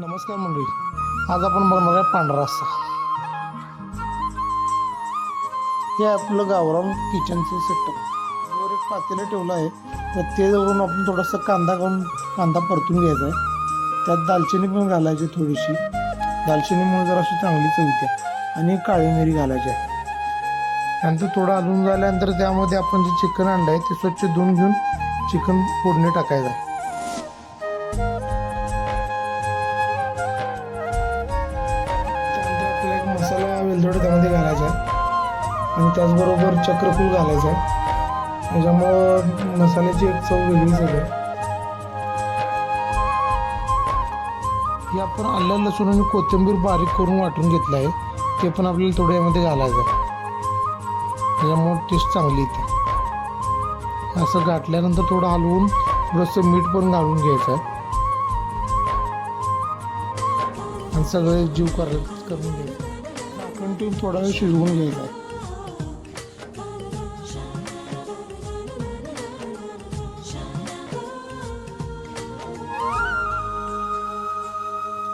नमस्कार मंडळी. आज आपण बघणार आहे पांढरा रस्सा. हे आपलं गावरान किचनचं सेटअप वर एक पातेलं ठेवलं आहे. तर ते जवळून आपण थोडासा कांदा घालून कांदा परतून घ्यायचा आहे. त्यात दालचिनी पण घालायची थोडीशी. दालचिनीमुळे जराशी चांगली चवित्या आणि काळी मिरी घालायची आहे. त्यानंतर थोडं हलवून झाल्यानंतर त्यामध्ये आपण जे चिकन आणलं आहे ते स्वच्छ धुवून घेऊन चिकन फोडणी टाकायचं आहे. मसाला वेलदोडा त्यामध्ये घालायचा आहे. आणि त्याचबरोबर चक्रफूल घालायचं आहे. त्याच्यामुळं मसाल्याची एक चव वेगळीच आहे हे आपण आलं लसूण आणि कोथिंबीर बारीक करून वाटून घेतलं आहे. ते पण आपल्याला थोडं यामध्ये घालायचं आहे. त्याच्यामुळं टेस्ट चांगली येते. असं घातल्यानंतर थोडं हलवून थोडंसं मीठ पण घालून घ्यायचं आहे. आणि सगळे जीव कर करून घ्यायचं. ठेवून थोडा वेळ शिजवून घ्यायचा. आहे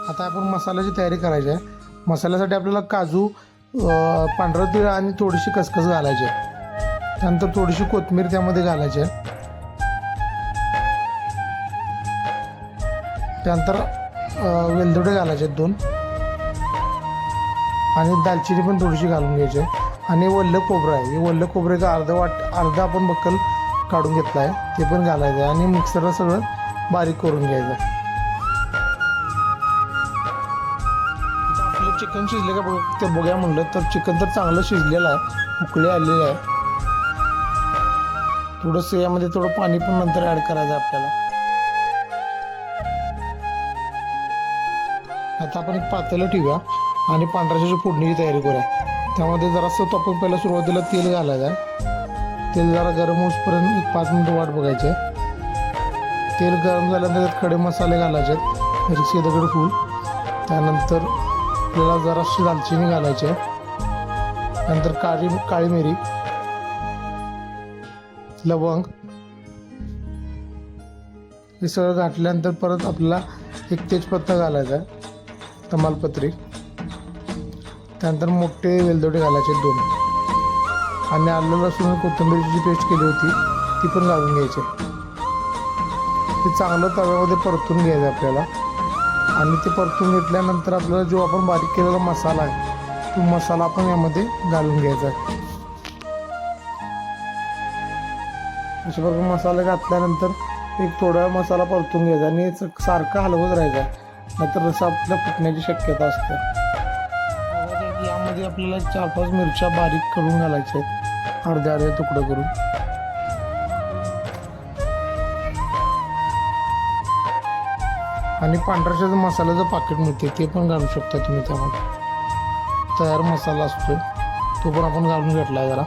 आता आपण मसाल्याची तयारी करायची आहे. मसाल्यासाठी आपल्याला काजू पांढरा पांढरं तीळ आणि थोडीशी खसखस घालायची आहे. त्यानंतर थोडीशी कोथिंबीर त्यामध्ये घालायची आहे. त्यानंतर वेलदोडे घालायचे आहेत दोन. आणि दालचिनी पण थोडीशी घालून घ्यायची. आहे आणि वल्ल खोबरं आहे. हे वल्ल खोबरं अर्धं वाट अर्धा आपण बक्कल काढून घेतला आहे ते पण घालायचं आहे. आणि मिक्सरला सगळं बारीक करून घ्यायचं आपलं चिकन शिजले का बघ ते बघूया म्हणलं तर चिकन तर चांगलं शिजलेलं आहे. उकळी आलेली आहे. थोडंसं यामध्ये थोडं पाणी पण नंतर ॲड करायचं आहे आपल्याला. आता आपण एक पातेलं ठेवूया. आणि पांढऱ्याची फोडणीची तयारी करूया. त्यामध्ये जरासं तो आपण पहिला सुरुवातीला तेल घालायचं आहे. तेल जरा गरम होईपर्यंत एक पाच मिनटं वाट बघायची आहे. तेल गरम झाल्यानंतर त्यात खडे मसाले घालायचे आहेत. मिरची दगड फूल. त्यानंतर आपल्याला जराशी दालचिनी घालायची नंतर काळी काळी मिरी लवंग हे सगळं घातल्यानंतर परत आपल्याला एक तेजपत्ता घालायचा तमालपत्री. त्यानंतर मोठे वेलदोडे घालायचे दोन. आणि आलं लसूण कोथिंबीरची कोथिंबीरची पेस्ट केली होती ती पण घालून घ्यायची. ते चांगलं तव्यामध्ये परतून घ्यायचं आपल्याला. आणि ते परतून घेतल्यानंतर आपल्याला जो आपण बारीक केलेला मसाला आहे तो मसाला आपण यामध्ये घालून घ्यायचा. आहे अशा प्रकारे मसाला घातल्यानंतर एक थोडा मसाला परतून घ्यायचा आणि सारखं हलवत राहायचा. नाहीतर रसा आपल्या फुटण्याची शक्यता असते. यामध्ये आपल्याला चार पाच मिरच्या बारीक करून घालायच्या आहेत. अर्ध्या अर्ध्या तुकडं करून. आणि पांढऱ्याच्या जो मसाल्याचं पाकिट मिळते ते पण घालू शकता तुम्ही त्यामध्ये. तयार मसाला असतो तो पण आपण घालून घेतला आहे जरा.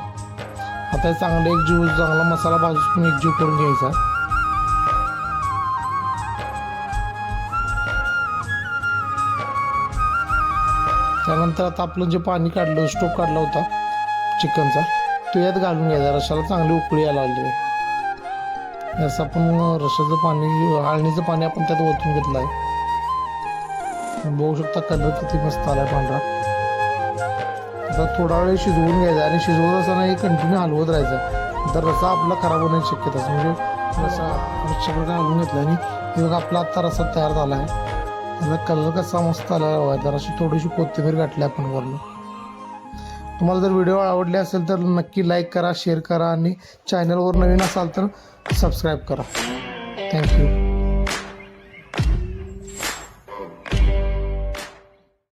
आता चांगला एक जीव चांगला मसाला भाजून एकजीव करून घ्यायचा. त्यानंतर आता आपलं जे पाणी काढलं स्टोक काढला होता चिकनचा तो यात घालून घ्यायचा रशाला चांगली उकळी यायला लागली आहे. असं आपण रशाचं पाणी आळणीचं पाणी आपण त्यात ओतून घेतलं आहे बघू शकता कलर किती मस्त आला आहे पांढरा. आता थोडा वेळ शिजवून घ्यायचा आणि शिजवत असताना हे कंटिन्यू हलवत राहायचं. तर रसा आपला खराब होण्याची शक्यता म्हणजे रसा रस्सा हलवून घेतला आणि हे बघा आपला आत्ता रसा तयार झाला आहे. त्याचा कलर कसा मस्त आला आहे जराशी थोडीशी कोथिंबीर घातली आपण वरनं. तुम्हाला जर व्हिडिओ आवडले असेल तर नक्की लाईक करा शेअर करा आणि चॅनलवर नवीन असाल तर सबस्क्राईब करा. थँक्यू